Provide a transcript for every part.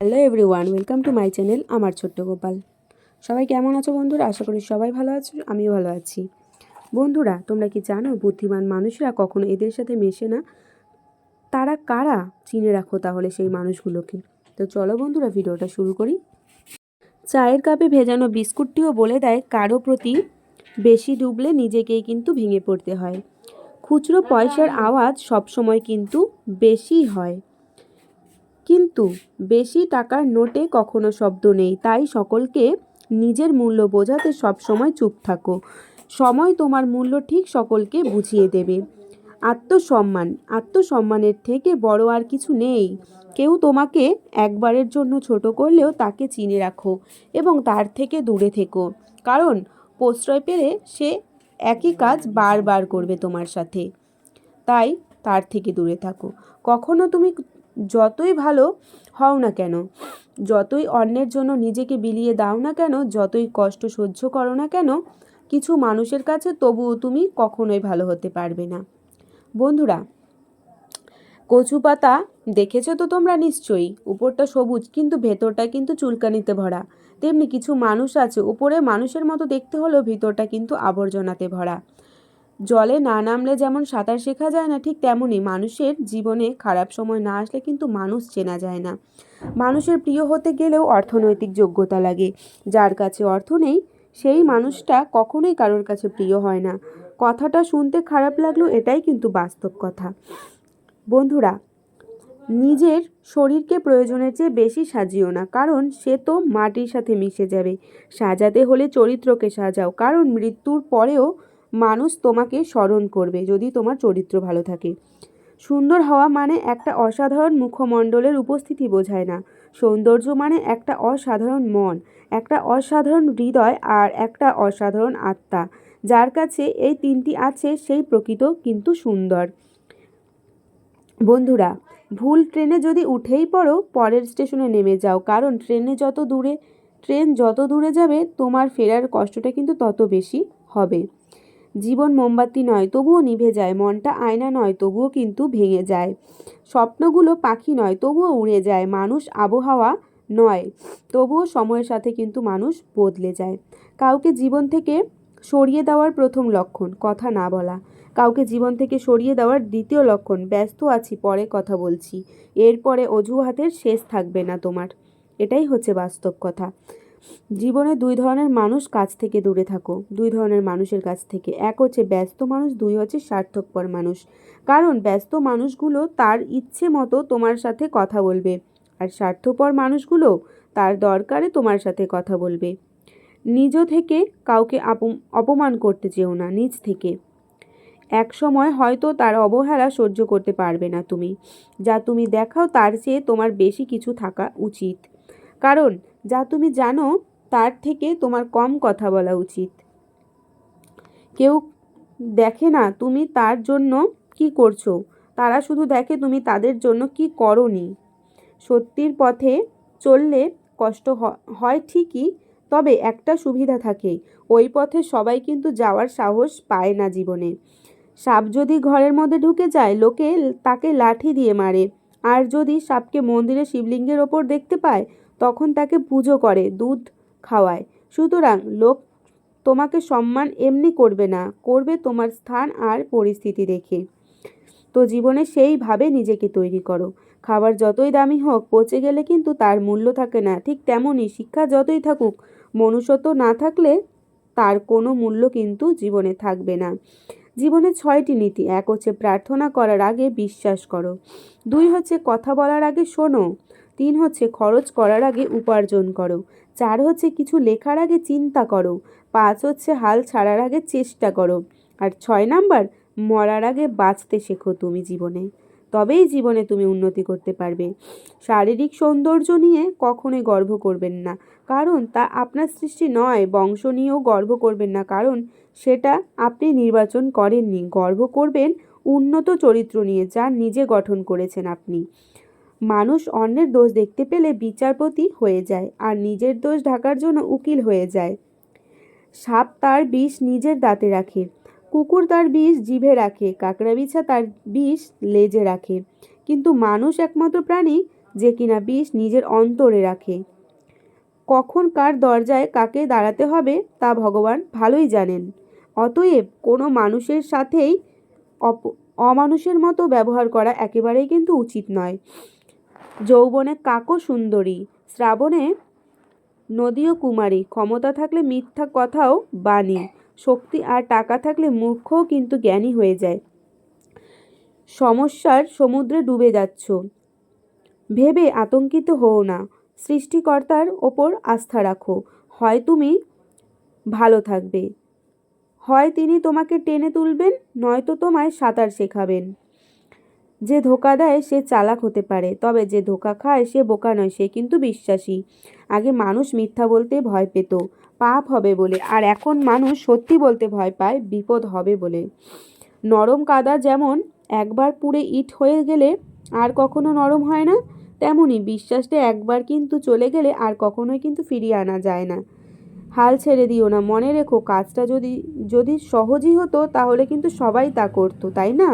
Hello everyone welcome to my channel আমার ছোট্ট গোপাল সবাই কেমন আছো বন্ধুরা? আশা করি সবাই ভালো আছো, আমিও ভালো আছি। বন্ধুরা, তোমরা কি জানো বুদ্ধিমান মানুষরা কখনো এদের সাথে মেশে না? তারা কারা? চিনে রাখো তাহলে সেই মানুষগুলোকে। তো চলো বন্ধুরা, ভিডিওটা শুরু করি। চায়ের কাপে ভেজানো বিস্কুটটিও বলে দেয়, কারও প্রতি বেশি ডুবলে নিজেকেই কিন্তু ভেঙে পড়তে হয়। খুচরো পয়সার আওয়াজ সবসময় কিন্তু বেশি হয়। কিন্তু বেশি টাকার নোটে কখনো শব্দ নেই। তাই সকলকে নিজের মূল্য বোঝাতে সবসময় চুপ থাকো। সময় তোমার মূল্য ঠিক সকলকে বুঝিয়ে দেবে। আত্মসম্মান। আত্মসম্মানের থেকে বড় আর কিছু নেই। কেউ তোমাকে একবারের জন্য ছোট করলেও তাকে চিনে রাখো এবং তার থেকে দূরে থেকো। কারণ প্রশ্রয় পেলে সে একই কাজ বারবার করবে তোমার সাথে। তাই তার থেকে দূরে থাকো। কখনো তুমি যতই ভালো হও না কেন, যতই অন্যের জন্য নিজেকে বিলিয়ে দাও না কেন, যতই কষ্ট সহ্য করো না কেন, কিছু মানুষের কাছে তবুও তুমি কখনোই ভালো হতে পারবে না। বন্ধুরা, কচু পাতা দেখেছ তো তোমরা নিশ্চয়ই? উপরটা সবুজ, কিন্তু ভেতরটা কিন্তু চুলকানিতে ভরা। তেমনি কিছু মানুষ আছে, উপরে মানুষের মতো দেখতে হলেও ভিতরটা কিন্তু আবর্জনাতে ভরা। জলে না নামলে যেমন সাঁতার শেখা যায় না, ঠিক তেমনই মানুষের জীবনে খারাপ সময় না আসলে কিন্তু মানুষ চেনা যায় না। মানুষের প্রিয় হতে গেলেও অর্থনৈতিক যোগ্যতা লাগে। যার কাছে অর্থ নেই, সেই মানুষটা কখনোই কারোর কাছে প্রিয় হয় না। কথাটা শুনতে খারাপ লাগল, এটাই কিন্তু বাস্তব কথা। বন্ধুরা, নিজের শরীরকে প্রয়োজনের চেয়ে বেশি সাজিও না, কারণ সে তো মাটির সাথে মিশে যাবে। সাজাতে হলে চরিত্রকে সাজাও, কারণ মৃত্যুর পরেও মানুষ তোমাকে স্মরণ করবে যদি তোমার চরিত্র ভালো থাকে। সুন্দর হওয়া মানে একটা অসাধারণ মুখমণ্ডলের উপস্থিতি বোঝায় না। সৌন্দর্য মানে একটা অসাধারণ মন, একটা অসাধারণ হৃদয় আর একটা অসাধারণ আত্মা। যার কাছে এই তিনটি আছে সেই প্রকৃত কিন্তু সুন্দর। বন্ধুরা, ভুল ট্রেনে যদি উঠেই পড়ো, পরের স্টেশনে নেমে যাও। কারণ ট্রেনে যত দূরে, ট্রেন যত দূরে যাবে, তোমার ফেরার কষ্টটা কিন্তু তত বেশি হবে। জীবন মোমবাতি নয়, তবুও নিভে যায়। মনটা আয়না নয়, তবুও কিন্তু ভেঙে যায়। স্বপ্নগুলো পাখি নয়, তবুও উড়ে যায়। মানুষ আবহাওয়া নয়, তবুও সময়ের সাথে কিন্তু মানুষ বদলে যায়। কাউকে জীবন থেকে সরিয়ে দেওয়ার প্রথম লক্ষণ, কথা না বলা। কাউকে জীবন থেকে সরিয়ে দেওয়ার দ্বিতীয় লক্ষণ, ব্যস্ত আছি, পরে কথা বলছি। এরপরে অজুহাতের শেষ থাকবে না তোমার। এটাই হচ্ছে বাস্তব কথা। জীবনে দুই ধরনের মানুষ কাছ থেকে দূরে থাকো। দুই ধরনের মানুষের কাছ থেকে। এক হচ্ছে ব্যস্ত মানুষ, দুই হচ্ছে স্বার্থকপর মানুষ। কারণ ব্যস্ত মানুষগুলো তার ইচ্ছে মতো তোমার সাথে কথা বলবে আর স্বার্থপর মানুষগুলো তার দরকারে তোমার সাথে কথা বলবে। নিজ থেকে কাউকে অপমান করতে চেও না, নিজ থেকে। এক সময় হয়তো তার অবহেলা সহ্য করতে পারবে না তুমি। যা তুমি দেখাও তার চেয়ে তোমার বেশি কিছু থাকা উচিত। কারণ যা তুমি জানো, তার থেকে তোমার কম কথা বলা উচিত। কেউ দেখে না তুমি তার জন্য কি করছ। তারা শুধু দেখে তুমি তাদের জন্য কি করনি। সত্যির পথে চললে কষ্ট হয় ঠিকই, তবে একটা সুবিধা থাকে। ওই পথে সবাই কিন্তু যাওয়ার সাহস পায় না জীবনে। সাপ যদি ঘরের মধ্যে ঢুকে যায়, লোকে তাকে লাঠি দিয়ে মারে। আর যদি সাপকে মন্দিরে শিবলিঙ্গের ওপর দেখতে পায় তখন তাকে পুজো করে, দুধ খাওয়ায়। সুতরাং লোক তোমাকে সম্মান এমনি করবে না, করবে তোমার স্থান আর পরিস্থিতি দেখে। তো জীবনে সেইভাবে নিজেকে তৈরি করো। খাবার যতই দামি হোক, পচে গেলে কিন্তু তার মূল্য থাকে না। ঠিক তেমনই শিক্ষা যতই থাকুক, মনুষ্যত্ব না থাকলে তার কোনো মূল্য কিন্তু জীবনে থাকবে না। জীবনে ছয়টি নীতি। এক হচ্ছে প্রার্থনা করার আগে বিশ্বাস করো। দুই হচ্ছে কথা বলার আগে শোনো। তিন হচ্ছে খরচ করার আগে উপার্জন করো। চার হচ্ছে কিছু লেখার আগে চিন্তা করো। পাঁচ হচ্ছে হাল ছাড়ার আগে চেষ্টা করো। আর ছয় নাম্বার, মরার আগে বাঁচতে শেখো তুমি জীবনে। তবেই জীবনে তুমি উন্নতি করতে পারবে। শারীরিক সৌন্দর্য নিয়ে কখনোই গর্ব করবেন না। কারণ তা আপনার সৃষ্টি নয়, বংশ নিয়েও গর্ব করবেন না। কারণ সেটা আপনি নির্বাচন করেননি। গর্ব করবেন উন্নত চরিত্র নিয়ে যা নিজে গঠন করেছেন আপনি। মানুষ অন্যের দোষ দেখতে পেলে বিচারপতি হয়ে যায় আর নিজের দোষ ঢাকার জন্য উকিল হয়ে যায়। সাপ তার বিষ নিজের দাঁতে রাখে, কুকুর তার বিষ জিভে রাখে কাকড়া বিছা তার বিষ লেজে রাখে। কিন্তু মানুষ একমাত্র প্রাণী যে কিনা বিষ নিজের অন্তরে রাখে। কখন কার দরজায় কাকে দাঁড়াতে হবে তা ভগবান ভালোই জানেন। অতএব কোনো মানুষের সাথেই অপ, অমানুষের মতো ব্যবহার করা একেবারেই কিন্তু উচিত নয়। যৌবনে কাকো সুন্দরী, শ্রাবণে নদীও কুমারী। ক্ষমতা থাকলে মিথ্যা কথাও বাণী, শক্তি আর টাকা থাকলে মূর্খও কিন্তু জ্ঞানী হয়ে যায়। সমস্যার সমুদ্রে ডুবে যাচ্ছ। ভেবে আতঙ্কিত হও না, সৃষ্টিকর্তার ওপর আস্থা রাখো। হয় তুমি ভালো থাকবে, হয় তিনি তোমাকে টেনে তুলবেন, নয়তো তোমায় সাঁতার শেখাবেন। যে ধোকা দেয় সে চালাক হতে পারে, তবে যে ধোকা খায় সে বোকা নয়, সে কিন্তু বিশ্বাসী। আগে মানুষ মিথ্যা বলতে ভয় পেত, পাপ হবে বলে, আর এখন মানুষ সত্যি বলতে ভয় পায়, বিপদ হবে বলে। নরম কাদা যেমন একবার পুড়ে ইট হয়ে গেলে আর কখনো নরম হয় না, তেমনি বিশ্বাসটা একবার কিন্তু চলে গেলে আর কখনোই কিন্তু ফিরিয়ে আনা যায় না। হাল ছেড়ে দিও না, মনে রেখো কাজটা যদি যদি সহজই হতো তাহলে কিন্তু সবাই তা করতো, তাই না?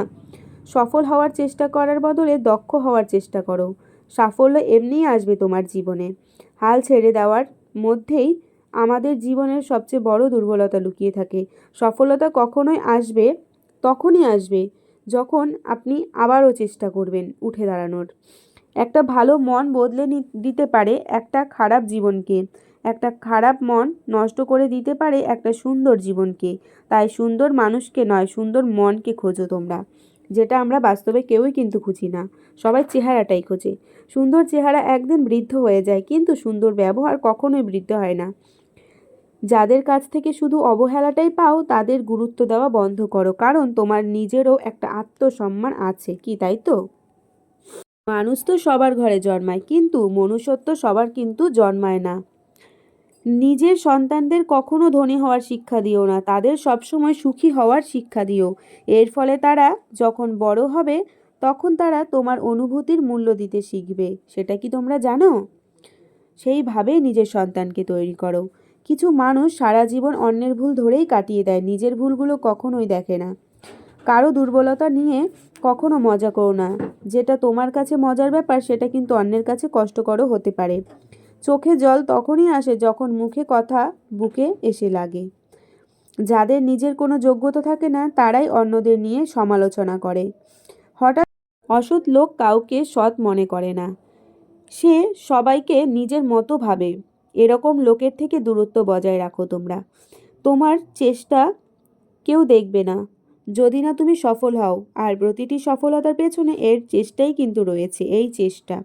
সফল হওয়ার চেষ্টা করার বদলে দক্ষ হওয়ার চেষ্টা করো। সাফল্য এমনিই আসবে তোমার জীবনে। হাল ছেড়ে দেওয়ার মধ্যেই আমাদের জীবনের সবচেয়ে বড় দুর্বলতা লুকিয়ে থাকে। সফলতা কখনোই আসবে, তখনই আসবে, যখন আপনি আবারও চেষ্টা করবেন উঠে দাঁড়ানোর। একটা ভালো মন বদলে দিতে পারে একটা খারাপ জীবনকে। একটা খারাপ মন নষ্ট করে দিতে পারে একটা সুন্দর জীবনকে। তাই সুন্দর মানুষকে নয়, সুন্দর মনকে খোঁজো তোমরা। যেটা আমরা বাস্তবে কেউই কিন্তু খুঁজি না। সবাই চেহারাটাই খোঁজে। সুন্দর চেহারা একদিন বৃদ্ধ হয়ে যায়, কিন্তু সুন্দর ব্যবহার কখনোই বৃদ্ধ হয় না। যাদের কাছ থেকে শুধু অবহেলাটাই পাও, তাদের গুরুত্ব দেওয়া বন্ধ করো, কারণ তোমার নিজেরও একটা আত্মসম্মান আছে, কি তাই তো? মানুষ তো সবার ঘরে জন্মায়, কিন্তু মনুষ্যত্ব সবার কিন্তু জন্মায় না। নিজের সন্তানদের কখনো ধনী হওয়ার শিক্ষা দিও না, তাদের সবসময় সুখী হওয়ার শিক্ষা দিও। এর ফলে তারা যখন বড় হবে, তখন তারা তোমার অনুভূতির মূল্য দিতে শিখবে। সেটা কি তোমরা জানো? সেইভাবেই নিজের সন্তানকে তৈরি করো। কিছু মানুষ সারা জীবন অন্যের ভুল ধরেই কাটিয়ে দেয়, নিজের ভুলগুলো কখনোই দেখে না। কারও দুর্বলতা নিয়ে কখনো মজা করো না। যেটা তোমার কাছে মজার ব্যাপার, সেটা কিন্তু অন্যের কাছে কষ্টকরও হতে পারে। চোখে জল তখনই আসে যখন মুখে কথা বুকে এসে লাগে। যাদের নিজের কোনো যোগ্যতা থাকে না, তারাই অন্যদের নিয়ে সমালোচনা করে। হঠাৎ অসৎ লোক কাউকে সৎ মনে করে না। সে সবাইকে নিজের মতো ভাবে। এরকম লোকের থেকে দূরত্ব বজায় রাখো তোমরা। তোমার চেষ্টা কেউ দেখবে না। যদি না তুমি সফল হও, আর প্রতিটি সফলতার পেছনে এর চেষ্টাই কিন্তু রয়েছে, এই চেষ্টা।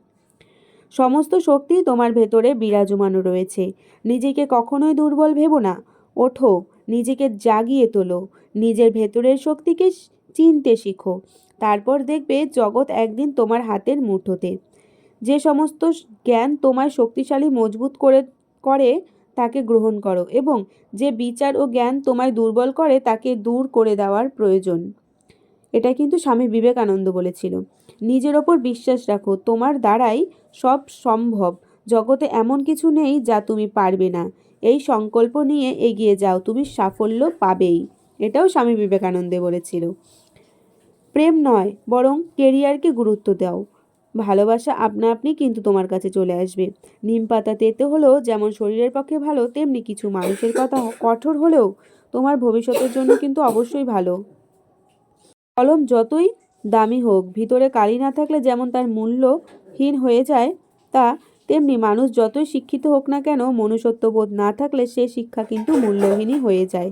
সমস্ত শক্তি তোমার ভেতরে বিরাজমান রয়েছে। নিজেকে কখনোই দুর্বল ভেবো না। ওঠো, নিজেকে জাগিয়ে তোলো। নিজের ভেতরের শক্তিকে চিনতে শিখো। তারপর দেখবে জগৎ একদিন তোমার হাতের মুঠোতে। যে সমস্ত জ্ঞান তোমায় শক্তিশালী, মজবুত করে করে তাকে গ্রহণ করো এবং যে বিচার ও জ্ঞান তোমায় দুর্বল করে তাকে দূর করে দেওয়ার প্রয়োজন। এটা কিন্তু স্বামী বিবেকানন্দ বলেছিল। নিজের ওপর বিশ্বাস রাখো, তোমার দ্বারাই সব সম্ভব। জগতে এমন কিছু নেই যা তুমি পারবে না। এই সংকল্প নিয়ে এগিয়ে যাও, তুমি সাফল্য পাবেই। এটাও স্বামী বিবেকানন্দে বলেছিল। প্রেম নয়, বরং কেরিয়ারকে গুরুত্ব দাও। ভালোবাসা আপনা আপনি কিন্তু তোমার কাছে চলে আসবে। নিম পাতা তেতে হলেও যেমন শরীরের পক্ষে ভালো, তেমনি কিছু মানুষের কথা কঠোর হলেও তোমার ভবিষ্যতের জন্য কিন্তু অবশ্যই ভালো। কলম যতই দামি হোক, ভিতরে কালি না থাকলে যেমন তার মূল্যহীন হয়ে যায়, তা তেমনি মানুষ যতই শিক্ষিত হোক না কেন মনুষ্যত্ববোধ না থাকলে সে শিক্ষা কিন্তু মূল্যহীনই হয়ে যায়।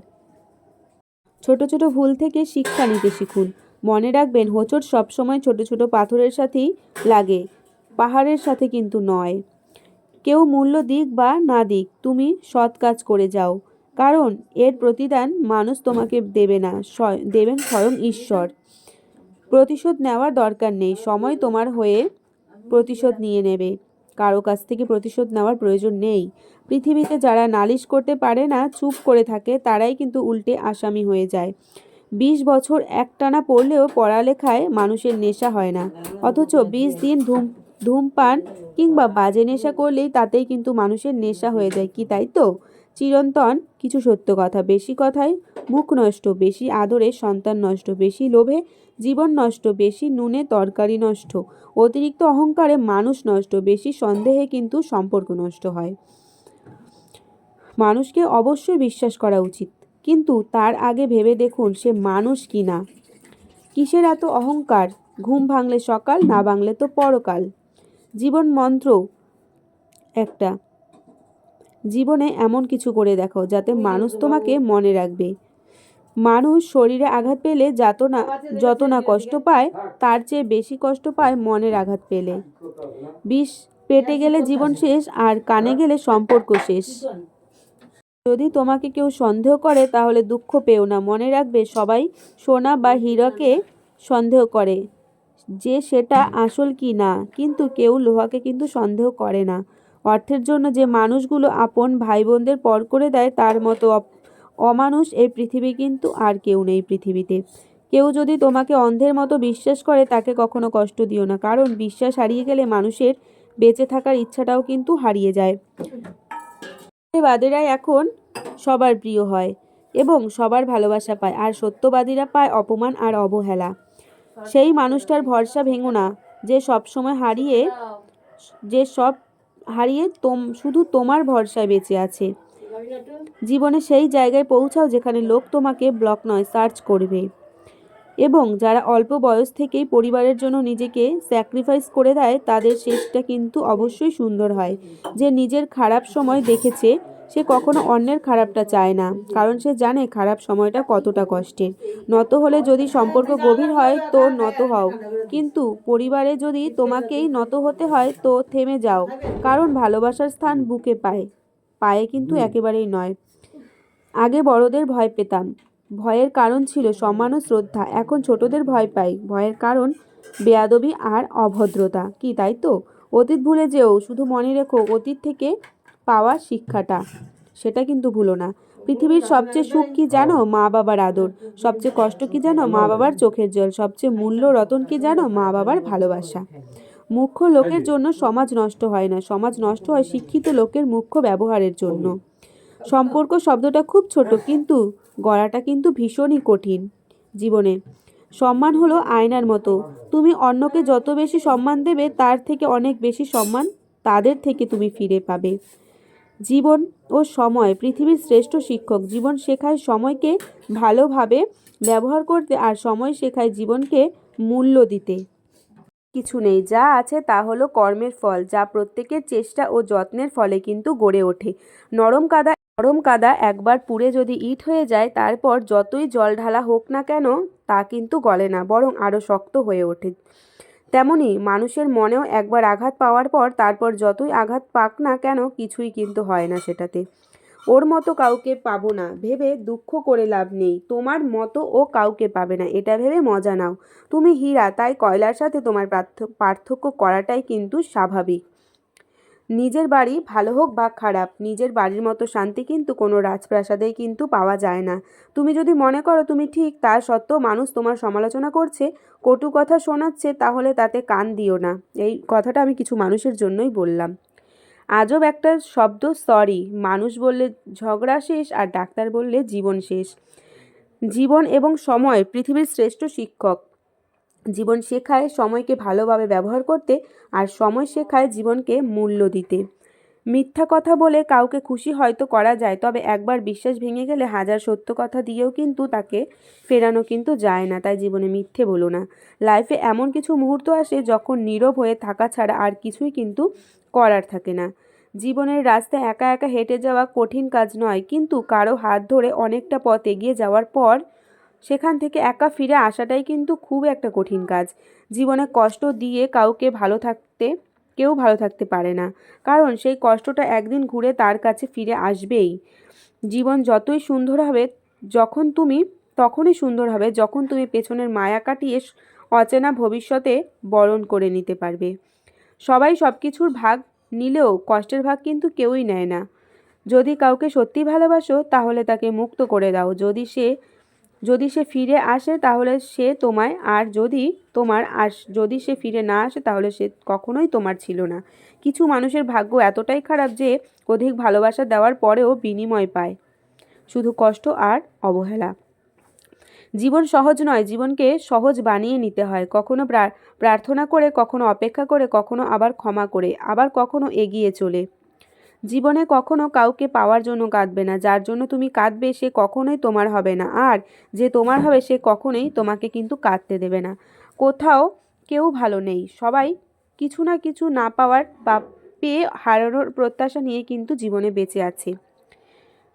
ছোট ছোট ভুল থেকে শিক্ষা নিতে শিখুন। মনে রাখবেন, হোঁচট সবসময় ছোট ছোট পাথরের সাথেই লাগে, পাহাড়ের সাথে কিন্তু নয়। কেউ মূল্য দিক বা না দিক, তুমি সৎ কাজ করে যাও। কারণ এর প্রতিদান মানুষ তোমাকে দেবে না দেবেন স্বয়ং ঈশ্বর। প্রতিশোধ নেওয়ার দরকার নেই, সময় তোমার হয়ে প্রতিশোধ নিয়ে নেবে। কারও কাছ থেকে প্রতিশোধ নেওয়ার প্রয়োজন নেই। পৃথিবীতে যারা নালিশ করতে পারে না, চুপ করে থাকে, তারাই কিন্তু উল্টে আসামি হয়ে যায়। বিশ বছর একটানা পড়লেও পড়ালেখায় মানুষের নেশা হয় না। অথচ বিশ দিন ধূম, ধূমপান কিংবা বাজে নেশা করলেই তাতেই কিন্তু মানুষের নেশা হয়ে যায়। কি তাই তো? চিরন্তন, কিছু সত্য কথা। বেশি কথায় মুখ নষ্ট, বেশি আদরে সন্তান নষ্ট, বেশি লোভে জীবন নষ্ট, বেশি নুনে তরকারি নষ্ট। অতিরিক্ত অহংকারে মানুষ নষ্ট, বেশি সন্দেহে কিন্তু সম্পর্ক নষ্ট হয়। মানুষকে অবশ্যই বিশ্বাস করা উচিত। কিন্তু তার আগে ভেবে দেখুন সে মানুষ কি না। কিসের এত অহংকার? ঘুম ভাঙলে সকাল, না ভাঙলে তো পরকাল। জীবন মন্ত্র একটা। জীবনে এমন কিছু করে দেখো যাতে মানুষ তোমাকে মনে রাখবে। মানুষ শরীরে আঘাত পেলে যত না যত না কষ্ট পায়, তার চেয়ে বেশি কষ্ট পায় মনের আঘাত পেলে। বিষ পেটে গেলে জীবন শেষ আর কানে গেলে সম্পর্ক শেষ। যদি তোমাকে কেউ সন্দেহ করে, তাহলে দুঃখ পেও না। মনে রাখবে, সবাই সোনা বা হীরাকে সন্দেহ করে যে সেটা আসল কি না। কিন্তু কেউ লোহাকে কিন্তু সন্দেহ করে না। অর্থের জন্য যে মানুষগুলো আপন ভাই বোনদের পর করে দেয়, তার মতো অমানুষ এই পৃথিবী কিন্তু আর কেউ নেই পৃথিবীতে। কেউ যদি তোমাকে অন্ধের মতো বিশ্বাস করে, তাকে কখনো কষ্ট দিও না, কারণ বিশ্বাস হারিয়ে গেলে মানুষের বেঁচে থাকার ইচ্ছাটাও কিন্তু হারিয়ে যায়। সত্যবাদীরাই এখন সবার প্রিয় হয় এবং সবার ভালোবাসা পায়, আর সত্যবাদীরা পায় অপমান আর অবহেলা। সেই মানুষটার ভরসা ভেঙো না, যে সব সময় হারিয়ে, যে সব হারিয়ে তোম, শুধু তোমার ভরসায় বেঁচে আছে। জীবনে সেই জায়গায় পৌঁছাও যেখানে লোক তোমাকে ব্লক নয় সার্চ করবে। এবং যারা অল্প বয়স থেকেই পরিবারের জন্য নিজেকে স্যাক্রিফাইস করে দেয়, তাদের শেষটা কিন্তু অবশ্যই সুন্দর হয়। যে নিজের খারাপ সময় দেখেছে, সে কখনো অন্যের খারাপটা চায় না, কারণ সে জানে খারাপ সময়টা কতটা কষ্টের। নত হলে যদি সম্পর্ক গভীর হয়, তো নত হও। কিন্তু পরিবারে যদি তোমাকেই নত হতে হয়, তো থেমে যাও, কারণ ভালোবাসার স্থান বুকে পায়। পায়ে কিন্তু একেবারেই নয়। আগে বড়দের ভয় পেতাম। ভয়ের কারণ ছিল সম্মান ও শ্রদ্ধা। এখন ছোটদের ভয় পাই। ভয়ের কারণ বেয়াদবি আর অভদ্রতা। কি তাই তো? অতীত ভুলে যেও শুধু মনে রেখো অতীত থেকে পাওয়া শিক্ষাটা। সেটা কিন্তু ভুলো না। পৃথিবীর সবচেয়ে সুখ কি জানো? মা বাবার আদর। সবচেয়ে কষ্ট কি জানো? মা বাবার চোখের জল। সবচেয়ে মূল্য রতন কি জানো? মা বাবার ভালোবাসা। মুখ্য লোকের জন্য সমাজ নষ্ট হয় না। সমাজ নষ্ট হয় শিক্ষিত লোকের মুখ্য ব্যবহারের জন্য। সম্পর্ক শব্দটা খুব ছোট কিন্তু গড়াটা কিন্তু ভীষণই কঠিন জীবনে। সম্মান হলো আয়নার মতো। তুমি অন্যকে যত বেশি সম্মান দেবে তার থেকে অনেক বেশি সম্মান তাদের থেকে তুমি ফিরে পাবে। জীবন ও সময় পৃথিবীর শ্রেষ্ঠ শিক্ষক। জীবন শেখায় সময়কে ভালোভাবে ব্যবহার করতে আর সময় শেখায় জীবনকে মূল্য দিতে। কিছু নেই। যা আছে তা হলো কর্মের ফল, যা প্রত্যেকের চেষ্টা ও যত্নের ফলে কিন্তু গড়ে ওঠে। নরম কাদা নরম কাদা একবার পুড়ে যদি ইট হয়ে যায়, তারপর যতই জল ঢালা হোক না কেন, তা কিন্তু গলে না, বরং আরও শক্ত হয়ে ওঠে। তেমনি মানুষের মনেও একবার আঘাত পাওয়ার পর, তারপর যতই আঘাত পাক না কেন, কিছুই কিন্তু হয় না সেটাতে। ওর মতো কাউকে পাবো না। ভেবে দুঃখ করে লাভ নেই। তোমার মতো ও কাউকে পাবে না। এটা ভেবে মজা নাও। তুমি হীরা, তাই কয়লার সাথে তোমার পার্থক্য করাটাই কিন্তু স্বাভাবিক। নিজের বাড়ি ভালো হোক বা খারাপ, নিজের বাড়ির মতো শান্তি কিন্তু কোনো রাজপ্রাসাদেই কিন্তু পাওয়া যায় না। তুমি যদি মনে করো তুমি ঠিক, তা সত্ত্বেও মানুষ তোমার সমালোচনা করছে, কটু কথা শোনাচ্ছে, তাহলে তাতে কান দিও না। এই কথাটা আমি কিছু মানুষের জন্যই বললাম। আজব একটা শব্দ সরি মানুষ বললে ঝগড়া শেষ আর ডাক্তার বললে জীবন শেষ। জীবন এবং সময় পৃথিবীর শ্রেষ্ঠ শিক্ষক। জীবন শেখায় সময়কে ভালোভাবে ব্যবহার করতে আর সময় শেখায় জীবনকে মূল্য দিতে। মিথ্যা কথা বলে কাউকে খুশি হয়তো করা যায়, তবে একবার বিশ্বাস ভেঙে গেলে হাজার সত্য কথা দিয়েও কিন্তু তাকে ফেরানো কিন্তু যায় না। তাই জীবনে মিথ্যে বলো না। লাইফে এমন কিছু মুহূর্ত আসে যখন নীরব হয়ে থাকা ছাড়া আর কিছুই কিন্তু করার থাকে না। জীবনের রাস্তা একা একা হেঁটে যাওয়া কঠিন কাজ নয়, কিন্তু কারও হাত ধরে অনেকটা পথ এগিয়ে যাওয়ার পর সেখান থেকে একা ফিরে আসাটাই কিন্তু খুব একটা কঠিন কাজ। জীবনে কষ্ট দিয়ে কাউকে ভালো থাকতে, কেউ ভালো থাকতে পারে না, কারণ সেই কষ্টটা একদিন ঘুরে তার কাছে ফিরে আসবেই। জীবন যতই সুন্দর হবে যখন তুমি, তখনই সুন্দর হবে যখন তুমি পেছনের মায়া কাটিয়ে অচেনা ভবিষ্যতে বরণ করে নিতে পারবে। সবাই সব কিছুর ভাগ নিলেও কষ্টের ভাগ কিন্তু কেউই নেয় না। যদি কাউকে সত্যি ভালোবাসো, তাহলে তাকে মুক্ত করে দাও। যদি সে যদি সে ফিরে আসে, তাহলে সে তোমায় আর যদি তোমার আস যদি সে ফিরে না আসে, তাহলে সে কখনোই তোমার ছিল না। কিছু মানুষের ভাগ্য এতটাই খারাপ যে অধিক ভালোবাসা দেওয়ার পরেও বিনিময় পায়। শুধু কষ্ট আর অবহেলা। জীবন সহজ নয়, জীবনকে সহজ বানিয়ে নিতে হয়। কখনো প্রার্থনা করে, কখনো অপেক্ষা করে, কখনো আবার ক্ষমা করে, আবার কখনো এগিয়ে চলে। জীবনে কখনো কাউকে পাওয়ার জন্য কাঁদবে না। যার জন্য তুমি কাঁদবে, সে কখনোই তোমার হবে না। আর যে তোমার হবে, সে কখনোই তোমাকে কিন্তু কাঁদতে দেবে না। কোথাও কেউ ভালো নেই। সবাই কিছু না কিছু না পাওয়ার বা পেয়ে হারানোর প্রত্যাশা নিয়ে কিন্তু জীবনে বেঁচে আছে।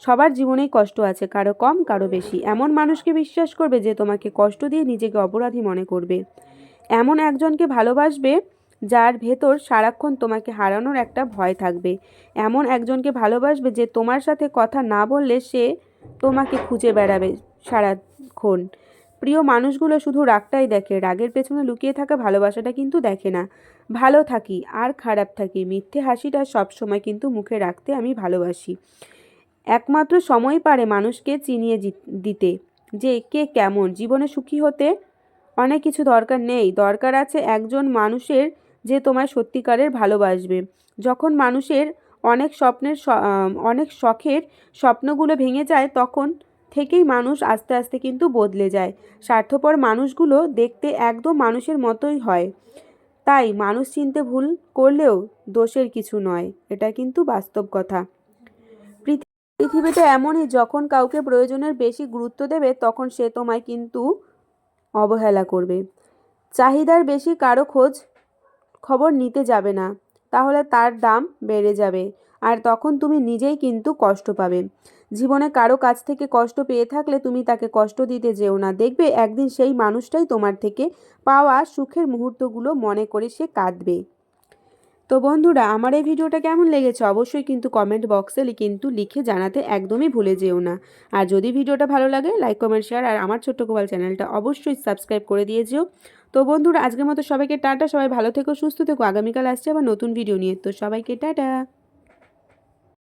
সবার জীবনেই কষ্ট আছে, কারও কম, কারও বেশি। এমন মানুষকে বিশ্বাস করবে যে তোমাকে কষ্ট দিয়ে নিজেকে অপরাধী মনে করবে। এমন একজনকে ভালোবাসবে যার ভেতর সারাক্ষণ তোমাকে হারানোর একটা ভয় থাকবে। এমন একজনকে ভালোবাসবে যে তোমার সাথে কথা না বললে সে তোমাকে খুঁজে বেড়াবে সারাক্ষণ। প্রিয় মানুষগুলো শুধু রাগটাই দেখে, রাগের পেছনে লুকিয়ে থাকা ভালোবাসাটা কিন্তু দেখে না। ভালো থাকি, আর খারাপ থাকি, মিথ্যে হাসিটা সবসময় কিন্তু মুখে রাখতে আমি ভালোবাসি। একমাত্র সময় পারে মানুষকে চিনিয়ে দিতে যে কে কেমন, জীবনে সুখী হতে অনেক কিছু দরকার নেই। দরকার আছে একজন মানুষের যে তোমায় সত্যিকারের ভালোবাসবে। যখন মানুষের অনেক স্বপ্নের অনেক শখের স্বপ্নগুলো ভেঙে যায়, তখন থেকেই মানুষ আস্তে আস্তে কিন্তু বদলে যায়। স্বার্থপর মানুষগুলো দেখতে একদম মানুষের মতোই হয়। তাই মানুষ চিনতে ভুল করলেও দোষের কিছু নয়। এটা কিন্তু বাস্তব কথা। পৃথিবীটা এমনই, যখন কাউকে প্রয়োজনের বেশি গুরুত্ব দেবে, তখন সে তোমায় কিন্তু অবহেলা করবে। চাহিদার বেশি কারও খোঁজ খবর নিতে যাবে না, তাহলে তার দাম বেড়ে যাবে আর তখন তুমি নিজেই কিন্তু কষ্ট পাবে। জীবনে কারও কাছ থেকে কষ্ট পেয়ে থাকলে তুমি তাকে কষ্ট দিতে যেও না। দেখবে, একদিন সেই মানুষটাই তোমার থেকে পাওয়া সুখের মুহূর্তগুলো মনে করে সে কাঁদবে। তো বন্ধুরা, আমার এই ভিডিওটা কেমন লেগেছে অবশ্যই কিন্তু কমেন্ট বক্সে কিন্তু লিখে জানাতে একদমই ভুলে যেও না। আর যদি ভিডিওটা ভালো লাগে লাইক কমেন্ট শেয়ার আর আমার ছোট্ট গোপাল চ্যানেলটা অবশ্যই সাবস্ক্রাইব করে দিয়ে যেও। তো বন্ধুরা, আজকের মতো সবাইকে টাটা, সবাই ভালো থেকো, সুস্থ থেকো। আগামীকাল আসছে আবার নতুন ভিডিও নিয়ে। তো সবাইকে টাটা।